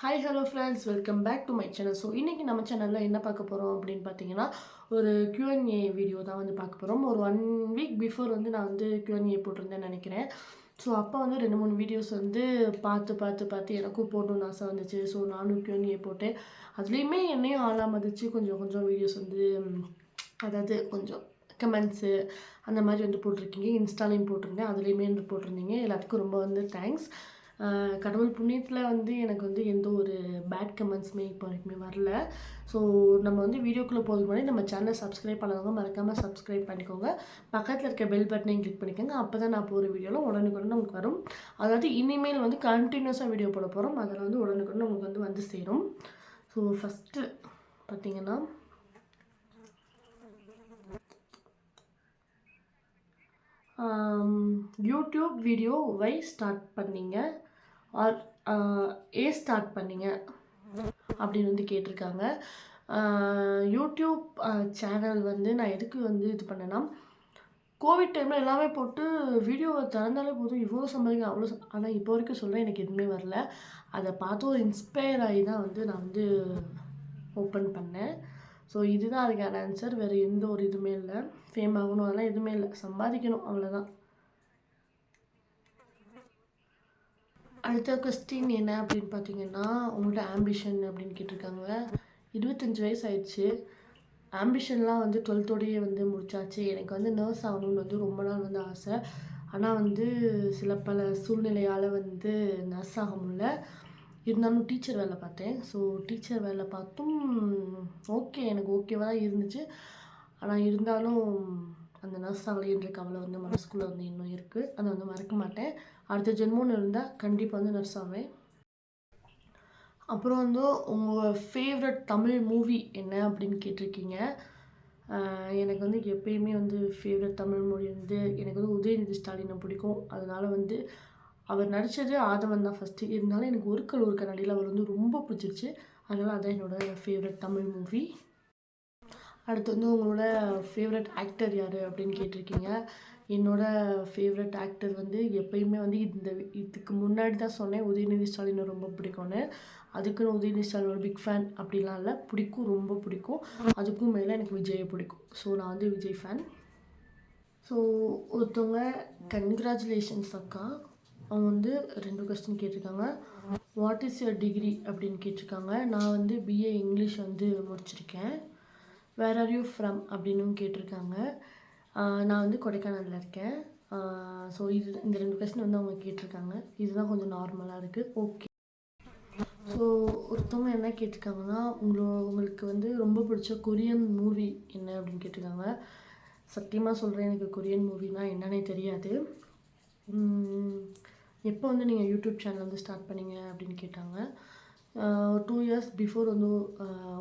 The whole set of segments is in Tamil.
Hi hello friends welcome back to my channel so இன்றைக்கி நம்ம சேனலில் என்ன பார்க்க போகிறோம் அப்படின்னு பார்த்தீங்கன்னா ஒரு கியூஎன்ஏ வீடியோ தான் வந்து பார்க்க போகிறோம் ஒரு ஒன் வீக் பிஃபோர் வந்து நான் வந்து கியூஎன்ஏ போட்டிருந்தேன்னு நினைக்கிறேன். ஸோ அப்போ வந்து ரெண்டு மூணு வீடியோஸ் வந்து பார்த்து பார்த்து பார்த்து எனக்கும் போடணும்னு ஆசை வந்துச்சு. ஸோ நானும் கியூஎன்ஏ போட்டேன். அதுலேயுமே என்னையும் ஆளாக மதிச்சு கொஞ்சம் கொஞ்சம் வீடியோஸ் வந்து அதாவது கொஞ்சம் கமெண்ட்ஸு அந்த மாதிரி வந்து போட்டிருக்கீங்க. இன்ஸ்டாலையும் போட்டிருந்தேன். அதுலேயுமே வந்து போட்டிருந்தீங்க. எல்லாத்துக்கும் ரொம்ப வந்து தேங்க்ஸ் கடவுள் புண்ணியத்தில் வந்து எனக்கு வந்து எந்த ஒரு பேட் கமெண்ட்ஸுமே இப்போ வரைக்குமே வரல. ஸோ நம்ம வந்து வீடியோக்குள்ளே போகிறதுக்கு முன்னாடி நம்ம சேனலை சப்ஸ்கிரைப் பண்ணாதவங்க மறக்காமல் சப்ஸ்கிரைப் பண்ணிக்கோங்க. பக்கத்தில் இருக்க பெல் பட்டனையும் கிளிக் பண்ணிக்கோங்க. அப்போ தான் நான் போகிற வீடியோவில் உடனுக்குடன் நமக்கு வரும். அதாவது இனிமேல் வந்து கண்டினியூஸாக வீடியோ போட போகிறோம் அதில் வந்து உடனுக்குடன் உங்களுக்கு வந்து வந்து சேரும். ஸோ ஃபஸ்ட்டு பார்த்தீங்கன்னா யூடியூப் வீடியோ வை ஸ்டார்ட் பண்ணீங்க. ஆர் ஏ ஸ்டார்ட் பண்ணீங்க அப்படின்னு வந்து கேட்டிருக்காங்க. யூடியூப் சேனல் வந்து நான் எதுக்கு வந்து இது பண்ணேன்னா கோவிட் டைமில் எல்லாமே போட்டு வீடியோவை திறந்தாலே போதும். இவ்வளோ சம்பாதிக்க அவ்வளோ ஆனால் இப்போ வரைக்கும் சொல்கிறேன் எனக்கு எதுவுமே வரல. அதை பார்த்து ஒரு இன்ஸ்பயர் ஆகி தான் வந்து நான் வந்து ஓப்பன் பண்ணேன். ஸோ இதுதான் அதுக்கான ஆன்சர் வேறு எந்த ஒரு இதுவுமே இல்லை. ஃபேம் ஆகணும் அதெல்லாம் எதுவுமே இல்லை. சம்பாதிக்கணும் அவ்வளோதான் அடுத்த கொஸ்டின் என்ன அப்படின்னு பார்த்தீங்கன்னா உங்கள்கிட்ட ஆம்பிஷன் அப்படின்னு கேட்டிருக்காங்க இருபத்தஞ்சி வயசு ஆயிடுச்சு. ஆம்பிஷன்லாம் வந்து டுவெல்த்தோடையே வந்து முடிச்சாச்சு. எனக்கு வந்து நர்ஸ் ஆகணும்னு வந்து ரொம்ப நாள் வந்து ஆசை. ஆனால் வந்து சில பல சூழ்நிலையால் வந்து நர்ஸ் ஆக முடியல. இருந்தாலும் டீச்சர் வேலை பார்த்தேன். ஸோ டீச்சர் வேலை பார்த்தும் ஓகே எனக்கு ஓகேவாக தான் இருந்துச்சு. ஆனால் இருந்தாலும் அந்த நர்ஸ் ஆகலைன்ற கவலை வந்து மனசுக்குள்ளே வந்து இன்னும் இருக்குது அதை வந்து மறக்க மாட்டேன். அடுத்த ஜென்மம்னு இருந்தால் கண்டிப்பாக வந்து நர்ஸ் ஆவேன் அப்புறம் வந்து உங்கள் ஃபேவரட் தமிழ் மூவி என்ன அப்படின்னு கேட்டிருக்கீங்க? எனக்கு வந்து எப்பயுமே வந்து ஃபேவரட் தமிழ் மொழி வந்து எனக்கு வந்து உதயநிதி ஸ்டாலினை பிடிக்கும். அதனால் வந்து அவர் நடித்தது ஆதவன் தான் ஃபஸ்ட்டு இருந்தாலும் எனக்கு ஒரு கல் ஒரு கண்ணாடியில் அவர் வந்து ரொம்ப பிடிச்சிருச்சு. அதனால் அதான் என்னோட ஃபேவரட் தமிழ் மூவி அடுத்து வந்து உங்களோட ஃபேவரட் ஆக்டர் யார் அப்படின்னு கேட்டிருக்கீங்க? என்னோடய ஃபேவரட் ஆக்டர் வந்து எப்பயுமே வந்து இந்த இதுக்கு முன்னாடி தான் சொன்னேன். உதயநிதி ஸ்டாலினை ரொம்ப பிடிக்கும்னு. அதுக்குன்னு உதயநிதி ஸ்டாலினோட பிக் ஃபேன் அப்படிலாம் இல்லை. பிடிக்கும் ரொம்ப பிடிக்கும். அதுக்கும் மேலே எனக்கு விஜயை பிடிக்கும். ஸோ நான் வந்து விஜய் ஃபேன் ஸோ ஒருத்தவங்க கங்க்ராச்சுலேஷன்ஸ் அக்கா. அவங்க வந்து ரெண்டு கொஸ்டின் கேட்டிருக்காங்க. வாட் இஸ் யுவர் டிகிரி அப்படின்னு கேட்டிருக்காங்க. நான் வந்து பிஏ இங்கிலீஷ் வந்து முடிச்சிருக்கேன். வேர் ஆர் யூ ஃப்ரம் அப்படின்னும் கேட்டிருக்காங்க. நான் வந்து கொடைக்கானலில் இருக்கேன். ஸோ இது இந்த ரெண்டு கொஸ்டின் வந்து அவங்க கேட்டிருக்காங்க. இதுதான் கொஞ்சம் நார்மலாக இருக்குது ஓகே ஸோ ஒருத்தவங்க என்ன கேட்டிருக்காங்கன்னா உங்களோ உங்களுக்கு வந்து ரொம்ப பிடிச்ச கொரியன் மூவி என்ன அப்படின்னு கேட்டிருக்காங்க. சத்தியமாக சொல்கிறேன் எனக்கு கொரியன் மூவினா என்னன்னே தெரியாது. எப்போ வந்து நீங்கள் யூடியூப் சேனல் வந்து ஸ்டார்ட் பண்ணீங்க அப்படின்னு கேட்டாங்க. டூ இயர்ஸ் பிஃபோர் வந்து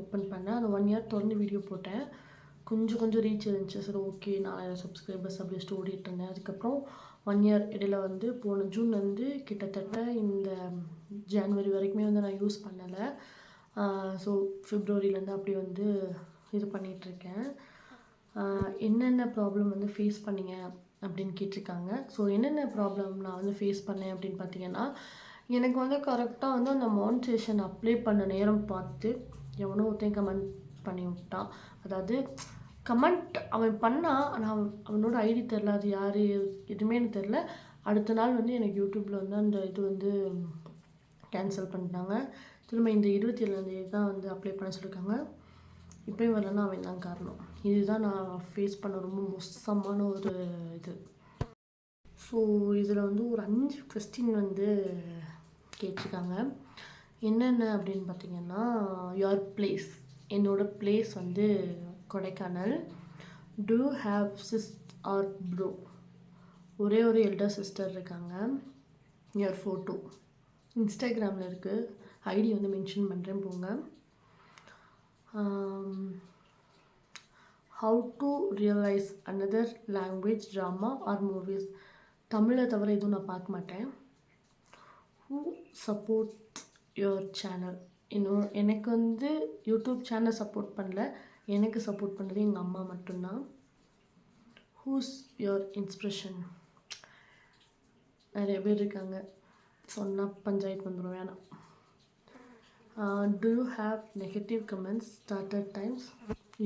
ஓப்பன் பண்ணேன். அந்த ஒன் இயர் தொடர்ந்து வீடியோ போட்டேன். கொஞ்சம் கொஞ்சம் ரீச் இருந்துச்சு சரி ஓகே நாலாயிரம் சப்ஸ்கிரைபர்ஸ் அப்படி ஸ்டோரி இருந்தேன் அதுக்கப்புறம் ஒன் இயர் இடையில வந்து போன ஜூன் வந்து கிட்டத்தட்ட இந்த ஜான்வரி வரைக்குமே வந்து நான் யூஸ் பண்ணலை. ஸோ ஃபிப்ரவரியிலேருந்து அப்படி வந்து இது பண்ணிகிட்ருக்கேன் என்னென்ன ப்ராப்ளம் வந்து ஃபேஸ் பண்ணீங்க அப்படின்னு கேட்டிருக்காங்க. ஸோ என்னென்ன ப்ராப்ளம் நான் வந்து ஃபேஸ் பண்ணேன் அப்படின்னு பார்த்தீங்கன்னா எனக்கு வந்து கரெக்டாக வந்து அந்த மானிட்டேஷன் அப்ளை பண்ண நேரம் பார்த்து எவனோ ஒருத்தையும் கமெண்ட் பண்ணி விட்டான். அதாவது கமெண்ட் அவன் பண்ணால் ஆனால் அவன் அவனோட ஐடி தெரில அது யார் எதுவுமே எனக்கு தெரில அடுத்த நாள் வந்து எனக்கு யூடியூப்பில் வந்து அந்த இது வந்து கேன்சல் பண்ணிட்டாங்க. திரும்ப இந்த இருபத்தி ஏழாந்தேதி தான் வந்து அப்ளை பண்ண சொல்லியிருக்காங்க இப்போயும் வரலன்னா அவன் தான் காரணம். இதுதான் நான் ஃபேஸ் பண்ண ரொம்ப மோசமான ஒரு இது. ஸோ இதில் வந்து ஒரு அஞ்சு கொஸ்டின் வந்து கேட்டிருக்காங்க. என்னென்ன அப்படின்னு பார்த்தீங்கன்னா யுவர் பிளேஸ் என்னோடய பிளேஸ் வந்து Kodaikanal. Do have sis or bro ஒரே ஒரு எல்டர் சிஸ்டர் இருக்காங்க. இயர் ஃபோட்டோ இன்ஸ்டாகிராமில் இருக்குது ஐடி வந்து மென்ஷன் பண்ணுறேன் போங்க. How to realise another language drama or movies தமிழை தவிர எதுவும் நான் பார்க்க மாட்டேன். ஹூ சப்போர்ட் யுவர் சேனல் இன்னும் எனக்கு வந்து யூடியூப் சேனல் சப்போர்ட் பண்ணல. எனக்கு சப்போர்ட் பண்ணுறது எங்கள் அம்மா மட்டும்தான். ஹூஸ் யுவர் இன்ஸ்பிரேஷன் நிறைய பேர் இருக்காங்க. சொன்னால் பஞ்சாயத்து வந்துடும் வேணாம். Do you have negative comments started times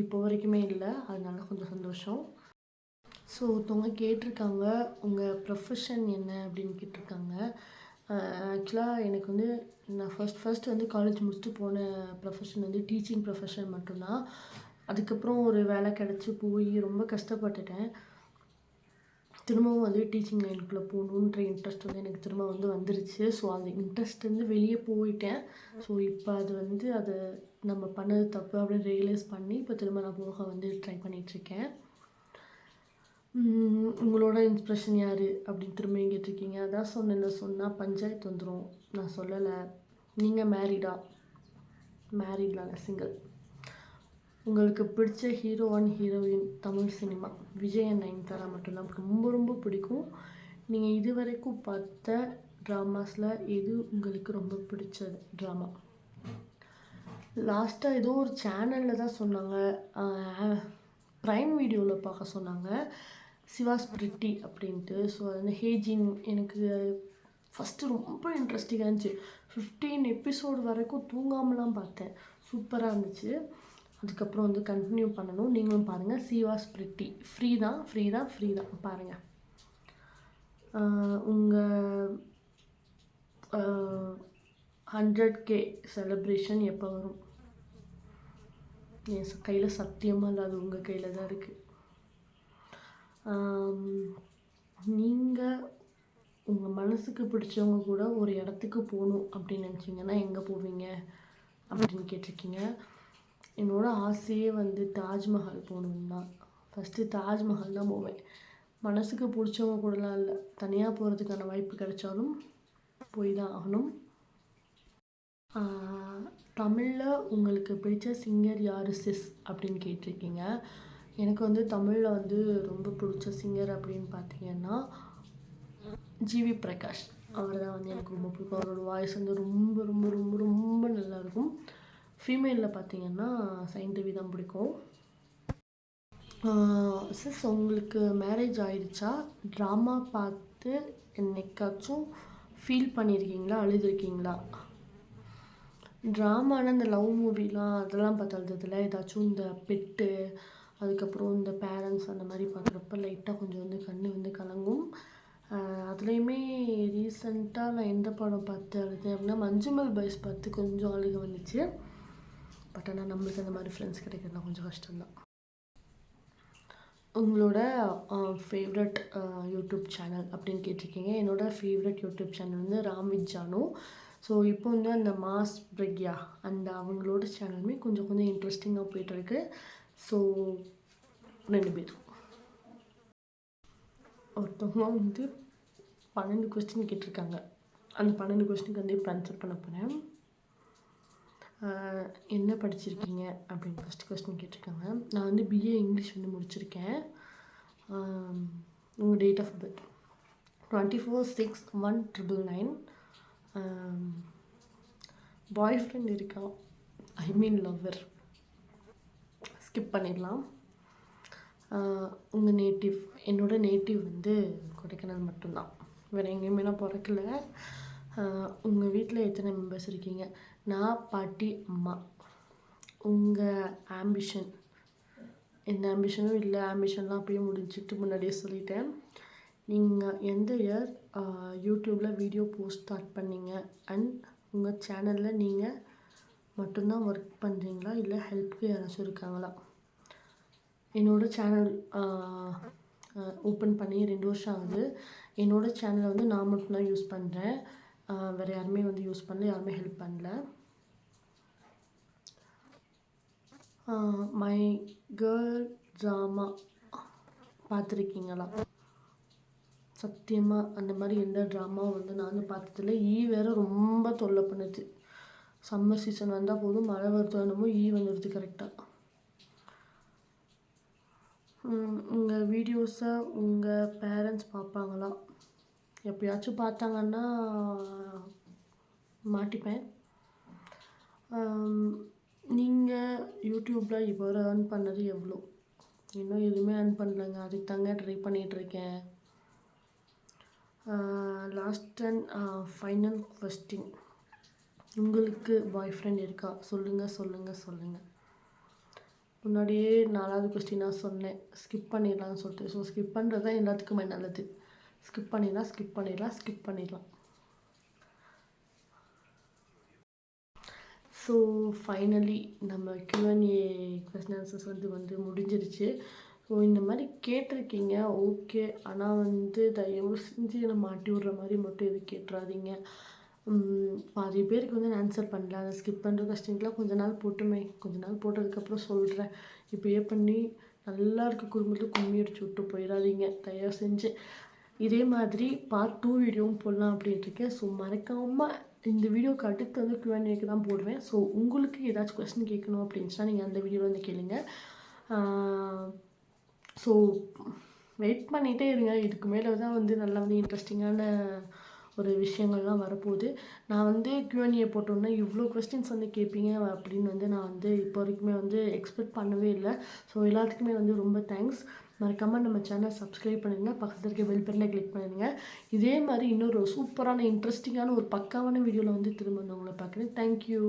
இப்போ வரைக்குமே இல்லை அதனால கொஞ்சம் சந்தோஷம். ஸோ ஒருத்தவங்க கேட்டிருக்காங்க உங்கள் ப்ரொஃபஷன் என்ன அப்படின்னு கேட்டிருக்காங்க. ஆக்சுவலாக எனக்கு வந்து நான் ஃபஸ்ட் ஃபஸ்ட் வந்து காலேஜ் முடிச்சுட்டு போன ப்ரொஃபஷன் வந்து டீச்சிங் ப்ரொஃபஷன் மட்டும்தான். அதுக்கப்புறம் ஒரு வேலை கிடச்சி போய் ரொம்ப கஷ்டப்பட்டுட்டேன். திரும்பவும் வந்து டீச்சிங் லைனுக்குள்ளே போகணுன்ற இன்ட்ரெஸ்ட் வந்து எனக்கு திரும்ப வந்து வந்துருச்சு. ஸோ அந்த இன்ட்ரெஸ்ட் வந்து வெளியே போயிட்டேன். ஸோ இப்போ அது வந்து அதை நம்ம பண்ணது தப்பு அப்படின்னு ரியலைஸ் பண்ணி இப்போ திரும்ப நான் போக வந்து ட்ரை பண்ணிகிட்ருக்கேன் உங்களோட இன்ஸ்பிரேஷன் யார் அப்படின்னு திரும்ப கேட்டிருக்கீங்க. அதான் சொன்னேன் சொன்னால் பஞ்சாயத்து வந்துடும் நான் சொல்லலை. நீங்கள் மேரிடா மேரீட்லாம் சிங்கிள் உங்களுக்கு பிடிச்ச hero and heroine Tamil cinema Vijay and Nayanthara மட்டும்தான் ரொம்ப ரொம்ப பிடிக்கும். நீங்கள் இது வரைக்கும் பார்த்த ட்ராமாஸில் எது உங்களுக்கு ரொம்ப பிடிச்சது? ட்ராமா லாஸ்ட்டாக ஏதோ ஒரு சேனலில் தான் சொன்னாங்க. ப்ரைம் வீடியோவில் பார்க்க சொன்னாங்க. சிவாஸ் பிரிட்டி அப்படின்ட்டு. ஸோ அது வந்து ஹேஜின் எனக்கு ஃபஸ்ட்டு ரொம்ப இன்ட்ரெஸ்டிங்காக இருந்துச்சு. ஃபிஃப்டீன் எபிசோடு வரைக்கும் தூங்காமலாம் பார்த்தேன். சூப்பராக இருந்துச்சு. அதுக்கப்புறம் வந்து கண்டினியூ பண்ணணும். நீங்களும் பாருங்கள் சிவாஸ் பிரிட்டி ஃப்ரீ தான். ஃப்ரீ தான். ஃப்ரீ தான். பாருங்கள் உங்கள் ஹண்ட்ரட் கே செலப்ரேஷன் எப்போ வரும்? என் கையில் சத்தியமாக இல்லை. அது உங்கள் கையில் தான் இருக்குது நீங்கள் உங்கள் மனசுக்கு பிடிச்சவங்க கூட ஒரு இடத்துக்கு போகணும் அப்படின்னு நினச்சிங்கன்னா எங்கே போவீங்க அப்படின்னு கேட்டிருக்கீங்க. என்னோடய ஆசையே வந்து தாஜ்மஹால் போகணுன்னு தான் ஃபஸ்ட்டு தாஜ்மஹால் தான் போவேன். மனசுக்கு பிடிச்சவங்க கூடலாம் இல்லை. தனியாக போகிறதுக்கான வாய்ப்பு கிடைச்சாலும் போய் தான் ஆகணும். தமிழில் உங்களுக்கு பிடிச்ச சிங்கர் யார் சிஸ் அப்படின்னு கேட்டிருக்கீங்க. எனக்கு வந்து தமிழில் வந்து ரொம்ப பிடிச்ச சிங்கர் அப்படின்னு பார்த்தீங்கன்னா ஜிவி பிரகாஷ். அவர் தான் வந்து எனக்கு ரொம்ப பிடிக்கும். அவரோட வாய்ஸ் வந்து ரொம்ப ரொம்ப ரொம்ப ரொம்ப நல்லாயிருக்கும் ஃபீமேலில் பார்த்தீங்கன்னா சைந்தவி தான் பிடிக்கும். சிஸ் உங்களுக்கு மேரேஜ் ஆயிடுச்சா? ட்ராமா பார்த்து என்னைக்காச்சும் ஃபீல் பண்ணியிருக்கீங்களா அழுதுருக்கீங்களா? ட்ராமானா இந்த லவ் மூவிலாம் அதெல்லாம் பார்த்து அழுததில்ல ஏதாச்சும் இந்த பெட்டு அதுக்கப்புறம் இந்த பேரண்ட்ஸ் அந்த மாதிரி பார்க்குறப்ப லைட்டாக கொஞ்சம் வந்து கண் வந்து கலங்கும். அதுலேயுமே ரீசெண்டாக நான் எந்த படம் பார்த்து அழுதேன் அப்படின்னா மஞ்சுமல் பாய்ஸ் பார்த்து கொஞ்சம் அழுக வந்துச்சு. பட் ஆனால் நம்மளுக்கு அந்த மாதிரி ஃப்ரெண்ட்ஸ் கிடைக்கிறதுனா கொஞ்சம் கஷ்டம்தான். உங்களோட ஃபேவரட் யூடியூப் சேனல் அப்படின்னு கேட்டிருக்கீங்க. என்னோடய ஃபேவரட் யூடியூப் சேனல் வந்து ராமித் ஜானு. ஸோ இப்போ வந்து அந்த மாஸ் பிரக்யா அந்த அவங்களோட சேனலுமே கொஞ்சம் கொஞ்சம் இன்ட்ரெஸ்டிங்காக போயிட்டுருக்கு. ஸோ ரெண்டு பேரும். ஒருத்தவங்க வந்து பன்னெண்டு கொஸ்டின் கேட்டிருக்காங்க. அந்த பன்னெண்டு கொஸ்டினுக்கு வந்து இப்போ ஆன்சர் பண்ண போகிறேன் என்ன படிச்சிருக்கீங்க அப்படின்னு ஃபஸ்ட் கொஸ்டின் கேட்டிருக்காங்க. நான் வந்து பிஏ இங்கிலீஷ் வந்து முடிச்சிருக்கேன். உங்கள் date of birth twenty four six one triple nine boy friend இருக்கான் ஐ மீன் லவ்வர் ஸ்கிப் பண்ணிடலாம். உங்கள் நேட்டிவ் என்னோடய நேட்டிவ் வந்து கொடைக்கானல் மட்டும்தான். வேறு எங்கேயுமே நான் பிறக்கல. உங்கள் வீட்டில் எத்தனை மெம்பர்ஸ் இருக்கீங்க? நான் பாட்டி அம்மா. உங்கள் ஆம்பிஷன் எந்த ஆம்பிஷனும் இல்லை. ஆம்பிஷன்லாம் அப்படியே முடிஞ்சிட்டு முன்னாடியே சொல்லிட்டேன். நீங்கள் எந்த இயர் யூடியூப்பில் வீடியோ போஸ்ட் ஸ்டார்ட் பண்ணீங்க? அண்ட் உங்கள் சேனலில் நீங்கள் மட்டும்தான் ஒர்க் பண்ணுறீங்களா இல்லை ஹெல்ப்க்கு யாராச்சும் இருக்காங்களா? என்னோடய சேனல் ஓப்பன் பண்ணி ரெண்டு வருஷம் ஆகுது. என்னோடய சேனலை வந்து நான் மட்டும்தான் யூஸ் பண்ணுறேன் வேறு யாருமே வந்து யூஸ் பண்ணல யாருமே ஹெல்ப் பண்ணல. மை கேர்ள் ட்ராமா பார்த்துருக்கீங்களா? சத்தியமாக அந்த மாதிரி எந்த ட்ராமாவும் வந்து நானும் பார்த்ததில்ல. ஈ e வேறு ரொம்ப தொல்லை பண்ணுது. சம்மர் சீசன் வந்தால் போதும் மழை வருது என்னமோ ஈ வந்துடுது கரெக்டாக உங்கள் வீடியோஸை உங்கள் பேரண்ட்ஸ் பார்ப்பாங்களா? எப்படியாச்சும் பார்த்தாங்கன்னா மாட்டிப்பேன். நீங்கள் யூடியூப்பில் இப்போ வரை ஏர்ன் பண்ணது எவ்வளோ இன்னும் எதுவுமே ஏர்ன் பண்ணலங்க. அதுக்கு தாங்க ட்ரை பண்ணிகிட்ருக்கேன் லாஸ்ட் அண்ட் ஃபைனல் கொஸ்டின் உங்களுக்கு பாய் ஃப்ரெண்ட் இருக்கா? சொல்லுங்கள் சொல்லுங்கள் சொல்லுங்கள் முன்னாடியே நாலாவது கொஸ்டினாக சொன்னேன். ஸ்கிப் பண்ணிடலாம்னு சொல்லிட்டு. ஸோ ஸ்கிப் பண்ணுறது தான் எல்லாத்துக்குமே நல்லது. ஸ்கிப் பண்ணிடலாம் ஸ்கிப் பண்ணிடலாம் ஸ்கிப் பண்ணிடலாம். ஸோ ஃபைனலி நம்ம Q n A question answers வந்து வந்து முடிஞ்சிருச்சு. ஸோ இந்த மாதிரி கேட்டிருக்கீங்க ஓகே ஆனால் வந்து தயவு செஞ்சு நம்ம மாட்டி விட்ற மாதிரி மட்டும் எதுவும் கேட்டுறாதீங்க. பாதி பேருக்கு வந்து நான் ஆன்சர் பண்ணல. அதை ஸ்கிப் பண்ணுற கொஸ்டின்லாம் கொஞ்ச நாள் போட்டுமே. கொஞ்ச நாள் போட்டதுக்கப்புறம் சொல்கிறேன் இப்படியே பண்ணி நல்லா இருக்க. குடும்பத்தில் கும்மி அடிச்சு விட்டு போயிடாதீங்க. தயவு செஞ்சு. இதே மாதிரி பார்ட் டூ வீடியோவும் போடலாம் அப்படின்ட்டு இருக்கேன். ஸோ மறக்காமல் இந்த வீடியோக்கு அடுத்து வந்து கியூஎன்ஏக்கு தான் போடுவேன். ஸோ உங்களுக்கு ஏதாச்சும் கொஸ்டின் கேட்கணும் அப்படின்னுச்சுன்னா நீங்கள் அந்த வீடியோவில் வந்து கேளுங்க. ஸோ வெயிட் பண்ணிகிட்டே இருங்க. இதுக்கு மேலே தான் வந்து நல்லா வந்து இன்ட்ரெஸ்டிங்கான ஒரு விஷயங்கள்லாம் வரப்போகுது. நான் வந்து கியூஎன்ஏ போட்டோன்னே இவ்வளோ கொஸ்டின்ஸ் வந்து கேட்பீங்க அப்படின்னு வந்து நான் வந்து இப்போ வரைக்குமே வந்து எக்ஸ்பெக்ட் பண்ணவே இல்லை. ஸோ எல்லாத்துக்குமே வந்து ரொம்ப தேங்க்ஸ் மறக்காமல் நம்ம சேனல் சப்ஸ்கிரைப் பண்ணிடுங்க பக்கத்தில் இருக்க பெல் பட்டனை கிளிக் பண்ணிடுங்க. இதே மாதிரி இன்னொரு சூப்பரான இன்ட்ரெஸ்டிங்கான ஒரு பக்காவான வீடியோவில் வந்து திரும்ப வந்து உங்களை பார்க்குறேன். தேங்க்யூ